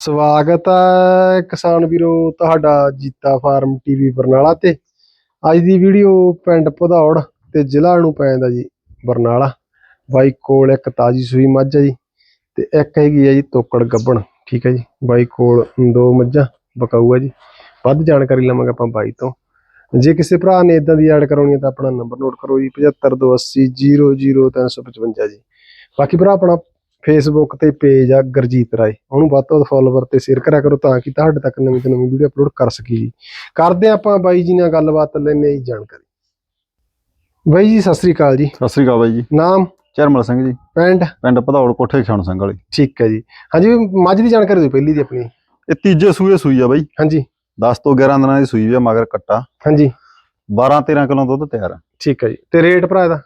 ਸਵਾਗਤ ਹੈ ਕਿਸਾਨ ਵੀਰੋ ਤੁਹਾਡਾ ਜੀਤਾ ਫਾਰਮ ਟੀਵੀ ਬਰਨਾਲਾ ਤੇ। ਅੱਜ ਦੀ ਵੀਡੀਓ ਪਿੰਡ ਭਦੌੜ ਤੇ ਜ਼ਿਲ੍ਹਾ ਨੂੰ ਪੈਂਦਾ ਜੀ ਬਰਨਾਲਾ। ਬਾਈ ਕੋਲ ਇੱਕ ਤਾਜੀ ਸੂਈ ਮੱਝ ਹੈ ਜੀ ਤੇ ਇੱਕ ਹੈਗੀ ਹੈ ਜੀ ਤੋਕੜ ਗੱਬਣ, ਠੀਕ ਹੈ ਜੀ। ਬਾਈ ਕੋਲ ਦੋ ਮੱਝਾਂ, ਬਕਾਊ ਹੈ ਜੀ। ਵੱਧ ਜਾਣਕਾਰੀ ਲਵਾਂਗੇ ਆਪਾਂ ਬਾਈ ਤੋਂ। ਜੇ ਕਿਸੇ ਭਰਾ ਨੇ ਇਦਾਂ ਦੀ ਐਡ ਕਰਾਉਣੀ ਹੈ ਤਾਂ ਆਪਣਾ ਨੰਬਰ ਨੋਟ ਕਰੋ ਜੀ 7528000355 ਜੀ। ਬਾਕੀ ਭਰਾ ਆਪਣਾ ਫੇਸਬੁੱਕ ਤੇ ਪੇਜ ਆ ਗਰਜੀਤ ਰਾਏ। ਉਹਨੂੰ ਵੱਧ ਤੋਂ ਵੱਧ ਫੋਲੋਵਰ ਤੇ ਸ਼ੇਅਰ ਕਰਿਆ ਕਰੋ ਤਾਂ ਕਿ ਤੁਹਾਡੇ ਤੱਕ ਨਵੀਂ ਤੋਂ ਨਵੀਂ ਵੀਡੀਓ ਅਪਲੋਡ ਕਰ ਸਕੀ ਜੀ। ਕਰਦੇ ਆਪਾਂ ਬਾਈ ਜੀ ਨਾਲ ਗੱਲਬਾਤ ਲੈਣੇ ਜੀ ਜਾਣਕਾਰੀ। ਬਾਈ ਜੀ ਸਤਿ ਸ੍ਰੀ ਅਕਾਲ ਜੀ। ਸਤਿ ਸ੍ਰੀ ਅਕਾਲ ਬਾਈ ਜੀ। ਨਾਮ? ਚਰਮਲ ਸਿੰਘ ਜੀ। ਪਿੰਡ? ਪਿੰਡ ਭਦੌੜ ਕੋਠੇ ਖਣ ਸਿੰਘ ਵਾਲੀ। ਠੀਕ ਹੈ ਜੀ। ਹਾਂਜੀ ਮੱਝ ਦੀ ਜਾਣਕਾਰੀ ਦਿਓ ਪਹਿਲੀ ਦੀ ਆਪਣੀ। ਇਹ ਤੀਜੇ ਸੂਏ ਸੂਈ ਆ ਬਾਈ। ਹਾਂਜੀ। 10 ਤੋਂ 11 ਦਿਨਾਂ ਦੀ ਸੂਈ ਆ ਮਗਰ ਕੱਟਾ। ਹਾਂਜੀ। 12 13 ਕਿਲੋ ਦੁੱਧ ਤਿਆਰ ਆ। ਠੀਕ ਹੈ ਜੀ। ਤੇ ਰੇਟ ਭਰਾ ਇਹਦਾ?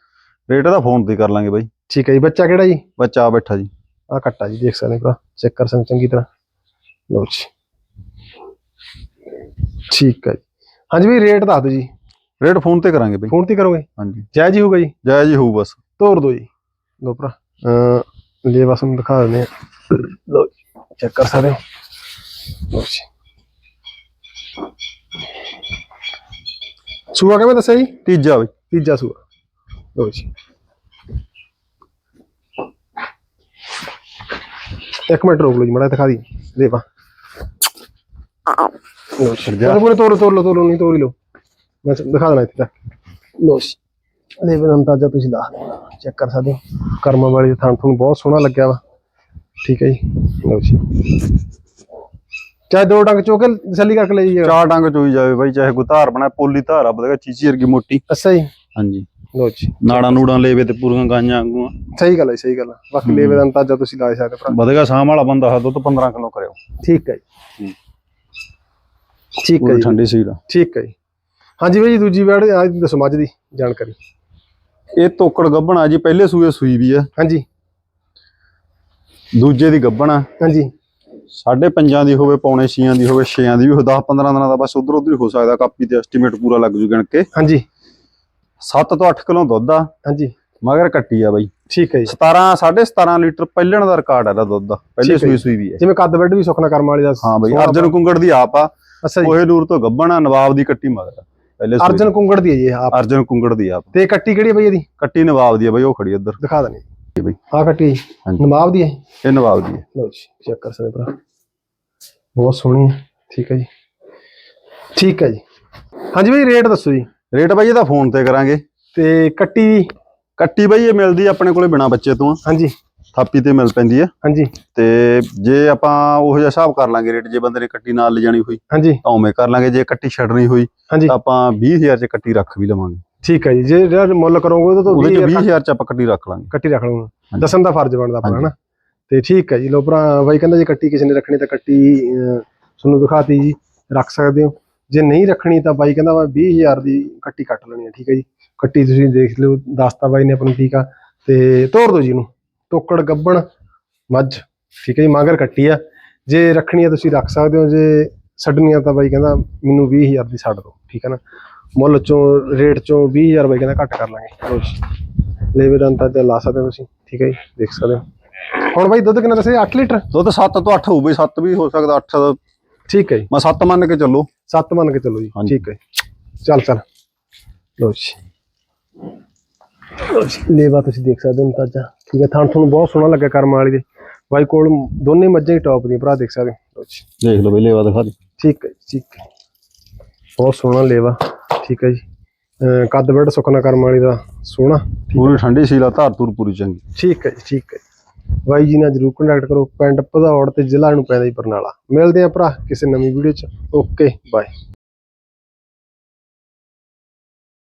ਰੇਟ ਇਹਦਾ ਫੋਨ ਤੇ ਕਰ ਲਾਂਗੇ ਬਾਈ। ਠੀਕ ਹੈ ਜੀ ਬੱਚਾ ਕਿਹੜਾ ਜੀ? ਬੱਚਾ ਆ ਬੈਠਾ ਜੀ। ਆ ਕੱਟਾ ਜੀ ਦੇਖ ਸਕਦੇ ਭਰਾ ਚੈੱਕ ਕਰ ਸਕਦੇ ਚੰਗੀ ਤਰ੍ਹਾਂ। ਲਓ ਜੀ। ਠੀਕ ਹੈ ਜੀ। ਹਾਂਜੀ ਵੀ ਰੇਟ ਦੱਸ ਦਿਓ ਜੀ। ਰੇਟ ਫੋਨ ਤੇ ਕਰਾਂਗੇ ਬਾਈ। ਫੋਨ ਤੇ ਕਰੋਗੇ? ਹਾਂਜੀ। ਜਾਇਜ਼ ਹੀ ਹੋਊਗਾ ਜੀ? ਜਾਇਜ਼ ਹੀ ਹੋਊ ਬਸ। ਤੋਰ ਦੋ ਜੀ। ਲੋ ਭਰਾ। ਅ ਲੈ ਬਸ ਨੂੰ ਦਿਖਾ ਦਿੰਦੇ ਆ। ਲੋ ਚੈੱਕ ਕਰ ਸਕਦੇ ਹੋ? ਲਓ ਜੀ। ਸੂਆ ਕਿਵੇਂ ਦੱਸਿਆ ਜੀ? ਤੀਜਾ ਬਾਈ। ਤੀਜਾ ਸੂਆ। ਲੋ ਜੀ। ਇੱਕ ਮਿੰਟ ਰੋਕ ਲਓ ਜੀ ਮੜਾ ਦਿਖਾ ਦੀ। ਲੈ ਵਾ। ਲੋ ਜੀ ਜਾ। ਪੂਰੇ ਤੋਰ ਲਓ ਨਹੀਂ ਹੀ ਲਓ। ਮੈਂ ਦਿਖਾ ਦੇਣਾ ਇੱਥੇ ਤੱਕ ਲੋ ਜੀ। ਲੈ ਵੀ ਅੰਦਾਜ਼ਾ ਤੁਸੀਂ ਲਾ ਚੈੱਕ ਕਰ ਸਕਦੇ ਹੋ। ਕਰਮਾਂ ਵਾਲੀ ਦਾ ਥਾਂ ਤੁਹਾਨੂੰ ਬਹੁਤ ਸੋਹਣਾ ਲੱਗਿਆ ਵਾ। ਠੀਕ ਹੈ ਜੀ। ਲਓ ਜੀ। ਚਾਹੇ ਦੋ ਡੰਗ ਚੋਕੇ ਤਸੱਲੀ ਕਰਕੇ ਲੈ ਜਾਈਏ। ਚਾਰ ਡੰਗ ਚੋਈ ਜਾਵੇ ਬਾਈ ਚਾਹੇ ਕੋਈ ਧਾਰ ਬਣਾ ਪੋਲੀ ਧਾਰ ਆ ਬਦਗਾ ਚੀਚੀ ਵਰਗੀ ਮੋਟੀ। ਅੱਛਾ ਜੀ। ਹਾਂਜੀ। ਲਓ ਜੀ। ਨਾੜਾਂ ਨੂੜਾਂ ਲੇਵੇ ਤੇ ਪੂਰੀਆਂ ਗਾਈਆਂ ਵਾਂਗੂ ਸਹੀ ਗੱਲ ਹੈ ਸਹੀ ਗੱਲ ਹੈ। ਬਾਕੀ ਲੈਵੇ ਦਾ ਅੰਦਾਜ਼ਾ ਤੁਸੀਂ ਲਾ ਸਕਦੇ ਭਰਾ। ਬਦਗਾ ਸਾਮ ਵਾਲਾ ਬੰਦਾ ਹੈ ਦੁੱਧ 15 ਕਿਲੋ ਕਰਿਓ। ਠੀਕ ਹੈ ਜੀ। ਠੀਕ ਹੈ ਜੀ। ਠੰਡੀ ਆ। ਠੀਕ ਹੈ ਜੀ। ਹਾਂਜੀ ਜੀ ਦੂਜੀ ਵੈੜ ਅੱਜ ਦੱਸੋ ਮੱਝ ਦੀ ਜਾਣਕਾਰੀ। ਇਹ ਤੋਕੜ ਗੱਭਣ ਆ ਜੀ ਪਹਿਲੇ ਸੂਏ ਸੂਈ ਵੀ ਆ। ਹਾਂਜੀ। ਦੂਜੇ ਦੀ ਗੱਭਣ ਹਾਂਜੀ। ਸਾਢੇ ਪੰਜਾਂ ਦੀ ਹੋਵੇ ਪੌਣੇ ਛੀਆਂ ਦੀ ਹੋਵੇ ਛੇਆਂ ਦੀ ਵੀ 10 15 ਦਿਨਾਂ ਦਾ ਬਸ ਉਧਰ ਉਧਰ ਹੀ ਹੋ ਸਕਦਾ। ਕਾਪੀ ਤੇ ਐਸਟੀਮੇਟ ਪੂਰਾ ਲੱਗ ਜੂ ਗਣ ਕੇ। ਹਾਂਜੀ। 7 ਤੋਂ 8 ਕਿਲੋ ਦੁੱਧ ਆ। ਹਾਂਜੀ। ਮਗਰ ਕੱਟੀ ਆ ਬਾਈ। ਠੀਕ ਹੈ ਜੀ। 17 17.5 ਲੀਟਰ ਪਹਿਲਣ ਦਾ ਰਿਕਾਰਡ ਹੈ ਦਾ ਦੁੱਧ। ਦਾ ਪਹਿਲੇ ਹੈ ਸੂਈ ਜੀ। ਸੂਈ ਵੀ ਹੈ। ਜਿਵੇਂ ਕੱਦ ਬੈੱਡ ਵੀ ਸੁਖਨਾ ਕਰਮ ਵਾਲੀ ਦਾ ਹਾਂ ਬਾਈ ਅਰਜਨ ਕੁੰਗੜ ਦੀ ਆਪ ਆ। ਅੱਛਾ ਜੀ। ਕੋਹੇ ਨੂਰ ਤੋਂ ਗੱਭਣ ਆ ਨਵਾਬ ਦੀ ਕੱਟੀ ਮਗਰ ਪਹਿਲੇ ਸੂਈ ਅਰਜਨ ਕੁੰਗੜ ਦੀ ਹੈ ਜੀ ਆਪ। ਅਰਜਨ ਕੁੰਗੜ ਦੀ ਆਪ। ਤੇ ਕੱਟੀ ਕਿਹੜੀ ਹੈ ਬਈ ਇਹਦੀ? ਕੱਟੀ ਨਵਾਬ ਦੀ ਆ ਬਾਈ ਉਹ ਖੜੀ ਇੱਧਰ। ਦਿਖਾ ਦਨੇ ਇਹ ਬਈ। ਆ ਕੱਟੀ ਹੈ ਜੀ। ਨਵਾਬ ਦੀ ਹੈ ਇਹ ਨਵਾਬ ਦੀ ਹੈ। ਲਓ ਜੀ ਚੈੱਕ ਕਰ ਸਕਦੇ ਭਰਾ। ਬਹੁਤ ਸੋਹਣੀ ਹੈ। ਠੀਕ ਹੈ ਜੀ। ਠੀਕ ਹੈ ਜੀ। ਹਾਂਜੀ ਬਈ ਰੇਟ ਦੱਸੋ ਜੀ। ਰੇਟ ਬਾਈ ਇਹਦਾ ਫੋਨ ਤੇ ਕਰਾਂਗੇ। ਤੇ ਕੱਟੀ ਕੱਟੀ ਬਾਈ ਇਹ ਮਿਲਦੀ ਆਪਣੇ ਕੋਲੇ ਬਿਨਾ ਬੱਚੇ ਤੋਂ। ਹਾਂਜੀ। ਥਾਪੀ ਤੇ ਮਿਲ ਪੈਂਦੀ ਆ। ਹਾਂਜੀ। ਤੇ ਜੇ ਆਪਾਂ ਉਹ ਜਿਹਾ ਹਿਸਾਬ ਕਰ ਲਾਂਗੇ ਰੇਟ ਜੇ ਬੰਦੇ ਨੇ ਕੱਟੀ ਨਾਲ ਲਿਜਾਣੀ ਹੋਈ ਹਾਂਜੀ। ਤਾਂ ਉਵੇਂ ਕਰ ਲਾਂਗੇ। ਜੇ ਕੱਟੀ ਛੱਡਣੀ ਹੋਈ ਤਾਂ ਆਪਾਂ 20000 ਚ ਕੱਟੀ ਰੱਖ ਵੀ ਲਵਾਂਗੇ। ਠੀਕ ਹੈ ਜੀ। ਜੇ ਜਿਹੜਾ ਮੁੱਲ ਕਰੋਗੇ ਤੋਂ ਉਹਦੇ ਚ 20000 20000 ਚ ਆਪਾਂ ਕੱਟੀ ਰੱਖ ਲਾਂਗੇ। ਕੱਟੀ ਰੱਖ ਲਵਾਂਗਾ। ਦੱਸਣ ਦਾ ਫਰਜ਼ ਬਣਦਾ ਆਪਣਾ। ਹਨਾ? ਤੇ ਠੀਕ ਹੈ ਜੀ। ਲੋ ਭਰਾ ਬਾਈ ਕਹਿੰਦਾ ਜੇ ਕੱਟੀ ਕਿਸੇ ਨੇ ਰੱਖਣੀ ਤਾਂ ਕੱਟੀ ਤੁਹਾਨੂੰ ਦਿਖਾਤੀ ਜੀ। ਰੱਖ ਸਕਦੇ ਹੋ। ਜੇ ਨਹੀਂ ਰੱਖਣੀ ਤਾਂ ਬਾਈ ਕਹਿੰਦਾ ਮੈਂ 20000 ਦੀ ਕੱਟੀ ਕੱਟ ਲੈਣੀ ਹੈ ਠੀਕ ਹੈ ਜੀ। ਕੱਟੀ ਤੁਸੀਂ ਦੇਖ ਲਿਓ ਦੱਸਤਾ ਬਾਈ ਨੇ ਆਪਣੀ ਠੀਕ ਆ ਤੇ ਤੋੜ ਦਿਓ ਜੀ ਇਹਨੂੰ। ਤੋਕੜ, ਗੱਬਣ, ਮੱਝ, ਠੀਕ ਹੈ ਜੀ, ਮਗਰ ਕੱਟੀ ਆ। ਜੇ ਰੱਖਣੀ ਆ ਤੁਸੀਂ ਰੱਖ ਸਕਦੇ ਹੋ, ਜੇ ਛੱਡਣੀ ਆ ਤਾਂ ਬਾਈ ਕਹਿੰਦਾ ਮੈਨੂੰ 20000 ਦੀ ਛੱਡ ਦਿਓ ਠੀਕ ਹੈ ਨਾ। ਮੁੱਲ ਚੋਂ, ਰੇਟ ਚੋਂ 20000 ਬਾਈ ਕਹਿੰਦਾ ਘੱਟ ਕਰ ਲਾਂਗੇ। ਲਓ ਲੇਵੇ ਦਾ ਅੰਦਾਜ਼ਾ ਲਾ ਸਕਦੇ ਹੋ ਤੁਸੀਂ, ਠੀਕ ਹੈ ਜੀ, ਦੇਖ ਸਕਦੇ ਹੋ। ਹੁਣ ਬਾਈ ਦੁੱਧ ਕਿੰਨਾ ਦੱਸਿਆ 8 ਲੀਟਰ? ਦੁੱਧ 7 ਤੋਂ 8 ਹੋਊ ਬਈ 7 ਵੀ ਹੋ ਸਕਦਾ 8 ਠੀਕ ਹੈ ਜੀ। ਮੈਂ 7 ਮੰਨ ਕੇ ਚੱਲੋ। 7 ਮੰਨ ਕੇ ਚੱਲੋ ਜੀ। ਹਾਂਜੀ। ਠੀਕ ਹੈ। ਚੱਲ ਚੱਲ। ਲਓ ਜੀ। ਲਓ ਜੀ, ਲੇਵਾ ਤੁਸੀਂ ਦੇਖ ਸਕਦੇ ਹੋ ਅੰਦਾਜ਼ਾ। ਠੀਕ ਹੈ ਥਾਂ ਤੁਹਾਨੂੰ ਬਹੁਤ ਸੋਹਣਾ ਲੱਗਾ ਕਰਮ ਵਾਲੀ ਦੇ। ਬਾਈ ਕੋਲ ਦੋਨੇ ਮੱਝਾਂ ਹੀ ਟੌਪ ਦੀਆਂ ਭਰਾ ਦੇਖ ਸਕਦੇ ਹੋ। ਲਓ ਜੀ। ਦੇਖ ਲਓ ਬਈ ਲੇਵਾ ਦਿਖਾ ਦੇ। ਠੀਕ ਹੈ ਜੀ, ਠੀਕ ਹੈ। ਬਹੁਤ ਸੋਹਣਾ ਲੇਵਾ ਠੀਕ ਹੈ ਜੀ। ਅਹ ਕੱਦ ਬੈਡ ਸੁਖਨਾ ਕਰਮ ਵਾਲੀ ਦਾ ਸੋਹਣਾ। ਪੂਰੀ ਠੰਡੀ ਸੀਲਾ ਧਾਰ ਧੂਰ ਪੂਰੀ ਚੰਗੀ। ਠੀਕ ਹੈ ਜੀ ਠੀਕ ਹੈ। ਜੀ। ਬਾਈ ਜੀ ਨਾਲ ਜਰੂਰ ਕੰਟੈਕਟ ਕਰੋ, ਪਿੰਡ ਭਦੌੜ ਤੇ ਜ਼ਿਲ੍ਹਾ ਨੂੰ ਪੈਂਦਾ ਜੀ ਬਰਨਾਲਾ। ਮਿਲਦੇ ਆਂ ਭਰਾ ਕਿਸੇ ਨਵੀਂ ਵੀਡੀਓ ਚ। Okay bye